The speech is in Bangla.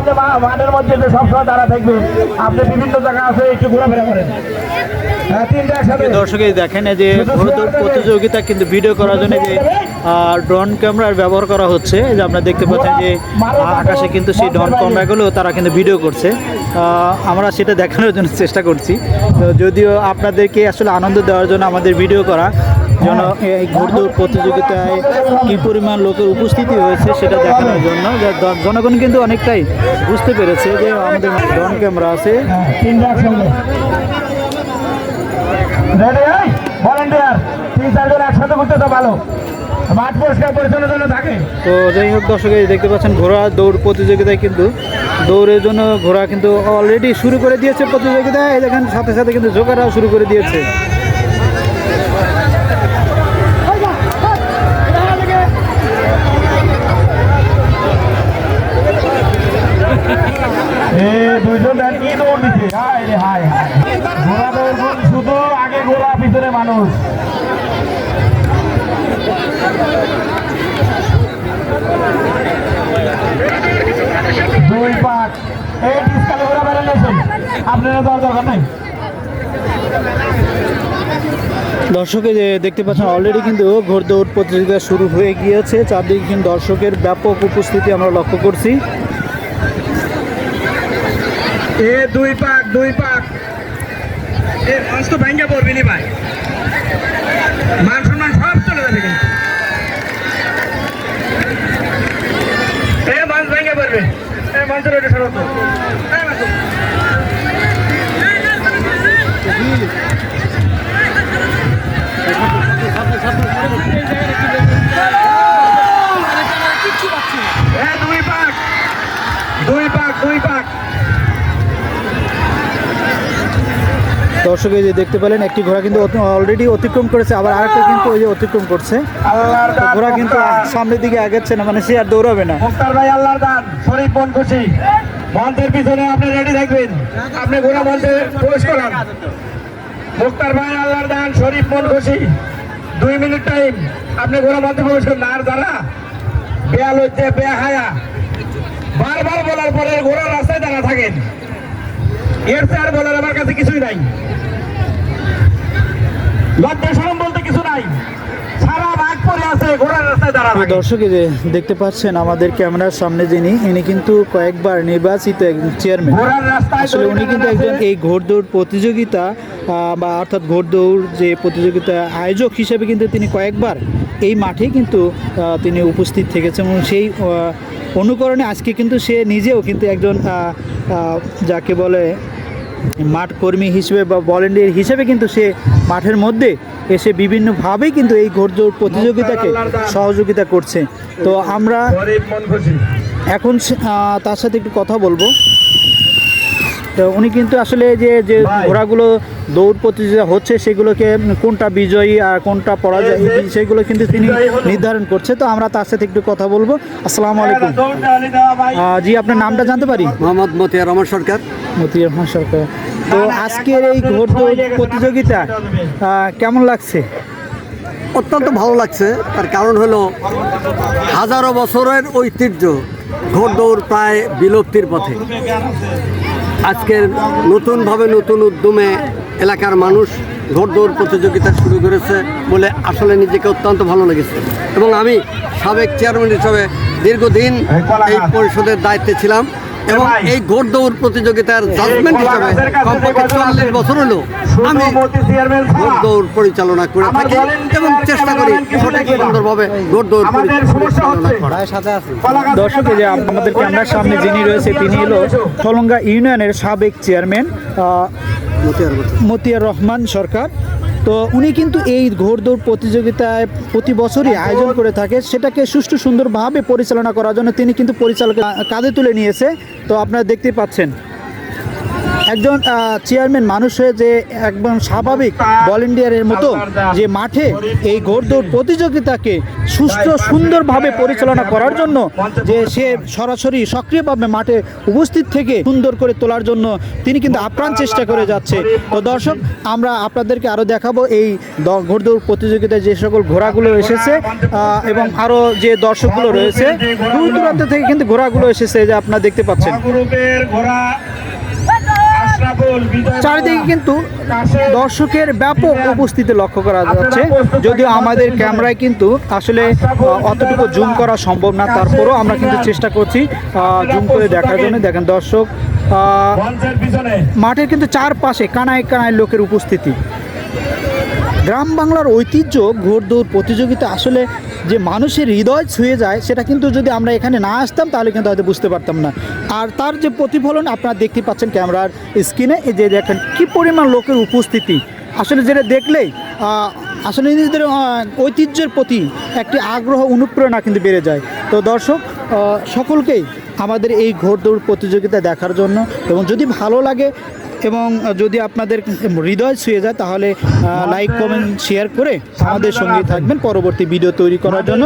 আপনি মাঠের মধ্যে যে সবসময় দাঁড়া থাকবেন আপনি বিভিন্ন জায়গা আছে একটু ঘোরাফেরা করেন। হ্যাঁ দর্শক এই দেখেন যে প্রতিযোগিতা কিন্তু ভিডিও করার জন্য যে ড্রোন ক্যামেরার ব্যবহার করা হচ্ছে। যে আপনারা দেখতে পাচ্ছেন যে আকাশে কিন্তু সেই ড্রোন ক্যামেরাগুলো তারা কিন্তু ভিডিও করছে। আমরা সেটা দেখানোর জন্য চেষ্টা করছি। তো যদিও আপনাদেরকে আসলে আনন্দ দেওয়ার জন্য আমাদের ভিডিও করা যেন এই ঘোড়দৌড় প্রতিযোগিতায় কী পরিমাণ লোকের উপস্থিতি হয়েছে সেটা দেখানোর জন্য যে জনগণ কিন্তু অনেকটাই বুঝতে পেরেছে যে আমাদের ড্রোন ক্যামেরা আছে। তো যাই হোক দর্শক এই দেখতে পাচ্ছেন ঘোড়া দৌড় প্রতিযোগিতায় কিন্তু দৌড়ের জন্য ঘোড়া কিন্তু অলরেডি শুরু করে দিয়েছে প্রতিযোগিতায়। এই দেখেন সাথে সাথে কিন্তু জোকাররাও শুরু করে দিয়েছে। পিছনে মানুষ। দুই পাক। এই ডিসকালে ঘোড়া বেড়ে নিয়েছেন আপনারা দেওয়ার দরকার নাই। দর্শক দেখতে পাচ্ছেন অলরেডি কিন্তু ঘোড়দৌড় প্রতিযোগিতা শুরু হয়ে গিয়েছে। চারদিকে কিন্তু দর্শকের ব্যাপক উপস্থিতি আমরা লক্ষ্য করছি। এ দুই পাক দুই পাক। এ মাছ তো ভেঙে পড়বি নি ভাই। মান সম্মান সব চলে যাবে কিন্তু। এ মাছ ভেঙে পড়বে। এ মাছের ওটা দর্শক এই যে দেখতে পেলেন একটি ঘোড়া কিন্তু অলরেডি অতিক্রম করেছে আবার আরেকটা কিন্তু ওই যে অতিক্রম করছে। ঘোড়া কিন্তু। সামনের দিকে আগাচ্ছে না মানে সে আর দৌড়াবে না। মুক্তার ভাই আল্লাহর দান শরীফ মন খুশি। মঞ্চের পিছনে আপনি রেডি থাকবেন আপনি ঘোড়া মঞ্চে প্রবেশ করান মুক্তার ভাই আল্লাহর দান শরীফ মন খুশি। দুই মিনিট টাইম আপনি ঘোড়া মঞ্চে প্রবেশ করেন আর যারা বেয়াল হচ্ছে বেয়া হায়া বারবার বলার পরে ঘোড়া রাস্তায় দাঁড়া থাকেন। এর চেয়ে আর বলার আমার কাছে কিছুই নাই। লজ্জা সরম বলতে কিছু নাই। দর্শক যে দেখতে পাচ্ছেন আমাদের ক্যামেরার সামনে যিনি ইনি কিন্তু কয়েকবার নির্বাচিত একজন চেয়ারম্যান আসলে উনি কিন্তু একজন এই ঘোড়দৌড় প্রতিযোগিতা বা অর্থাৎ ঘোড়দৌড় যে প্রতিযোগিতা আয়োজক হিসেবে কিন্তু তিনি কয়েকবার এই মাঠে কিন্তু তিনি উপস্থিত থেকেছেন এবং সেই অনুকরণে আজকে কিন্তু সে নিজেও কিন্তু একজন যাকে বলে মাঠ কর্মী হিসেবে বা ভলেন্টিয়ার হিসেবে কিন্তু সে মাঠের মধ্যে এসে বিভিন্নভাবে কিন্তু এই ঘোরজোর প্রতিযোগিতাকে সহযোগিতা করছে। তো আমরা এখন তার সাথে একটু কথা বলব। তো উনি কিন্তু আসলে যে যে ঘোড়াগুলো দৌড় প্রতিযোগিতা হচ্ছে সেগুলোকে কোনটা বিজয়ী আর কোনটা পরাজয় সেগুলো কিন্তু তিনি নির্ধারণ করছে। তো আমরা তার সাথে একটু কথা বলব। আসসালামু আলাইকুম। জি আপনার নামটা জানতে পারি? মোহাম্মদ মতিয়া রহমান সরকার। মতিউর রহমান সরকার। তো আজকের এই ঘোড়দৌড় প্রতিযোগিতা কেমন লাগছে? অত্যন্ত ভালো লাগছে। তার কারণ হলো হাজারো বছরের ঐতিহ্য ঘোড়দৌড় প্রায় বিলুপ্তির পথে। আজকের নতুনভাবে নতুন উদ্যমে এলাকার মানুষ ঘোড়দৌড় প্রতিযোগিতা শুরু করেছে বলে আসলে নিজেকে অত্যন্ত ভালো লেগেছে। এবং আমি সাবেক চেয়ারম্যান হিসাবে দীর্ঘদিন এই পরিষদের দায়িত্বে ছিলাম। এবং এই ঘোড়দৌড় প্রতিযোগিতার জাজমেন্ট হিসাবে কমপক্ষে চল্লিশ বছর হলো। আমি ছাড়া দৌড় পরিচালনা করে থাকি এবং চেষ্টা করি সঠিক সুন্দরভাবে দৌড় আমাদের সমস্যা হচ্ছে। পরিচালনা করা দর্শক যে আমাদের ক্যামেরার সামনে যিনি রয়েছে তিনি হলো সলঙ্গা ইউনিয়নের সাবেক চেয়ারম্যান মতিয়ার রহমান সরকার। তো উনি কিন্তু এই ঘোড়দৌড় প্রতিযোগিতায় প্রতি বছরই আয়োজন করে থাকে। সেটাকে সুষ্ঠু সুন্দরভাবে পরিচালনা করার জন্য তিনি কিন্তু পরিচালক কাঁধে তুলে নিয়েছে। তো আপনারা দেখতেই পাচ্ছেন। একজন চেয়ারম্যান মানুষ হয়ে যে একদম স্বাভাবিক ভলেন্টিয়ারের মতো যে মাঠে এই ঘোড়দৌড় প্রতিযোগিতাকে সুস্থ, সুন্দরভাবে পরিচালনা করার জন্য যে সে সরাসরি সক্রিয়ভাবে মাঠে উপস্থিত থেকে সুন্দর করে তোলার জন্য তিনি কিন্তু আপ্রাণ চেষ্টা করে যাচ্ছে। তো দর্শক, আমরা আপনাদেরকে আরও দেখাবো এই ঘোড়দৌড় প্রতিযোগিতায় যে সকল ঘোড়াগুলো এসেছে এবং আরও যে দর্শকগুলো রয়েছে, দূর দূরান্ত থেকে কিন্তু ঘোড়াগুলো এসেছে যে আপনারা দেখতে পাচ্ছেন। ঘোড়া চারিদিকে কিন্তু দর্শকের ব্যাপক উপস্থিতি লক্ষ্য করা যাচ্ছে। যদিও আমাদের ক্যামেরায় কিন্তু আসলে অতটুকু জুম করা সম্ভব না তারপরেও আমরা কিন্তু চেষ্টা করছি জুম করে দেখার জন্য। দেখেন দর্শক মাঠের কিন্তু চারপাশে কানায় কানায় লোকের উপস্থিতি। গ্রাম বাংলার ঐতিহ্য ঘোড়দৌড় প্রতিযোগিতা আসলে যে মানুষের হৃদয় ছুঁয়ে যায়, সেটা কিন্তু যদি আমরা এখানে না আসতাম, তাহলে কিন্তু হয়তো বুঝতে পারতাম না। আর তার যে প্রতিফলন আপনারা দেখতে পাচ্ছেন ক্যামেরার স্ক্রিনে, এই যে দেখেন কি পরিমাণ লোকের উপস্থিতি। আসলে যেটা দেখলেই আসলে নিজেদের ঐতিহ্যের প্রতি একটি আগ্রহ, অনুপ্রেরণা কিন্তু বেড়ে যায়। তো দর্শক সকলকেই আমাদের এই ঘোড়দৌড় প্রতিযোগিতা দেখার জন্য, এবং যদি ভালো লাগে এবং যদি আপনাদের হৃদয় ছুঁয়ে যায়, তাহলে লাইক কমেন্ট শেয়ার করে আমাদের সঙ্গে থাকবেন। পরবর্তী ভিডিও তৈরি করার জন্য।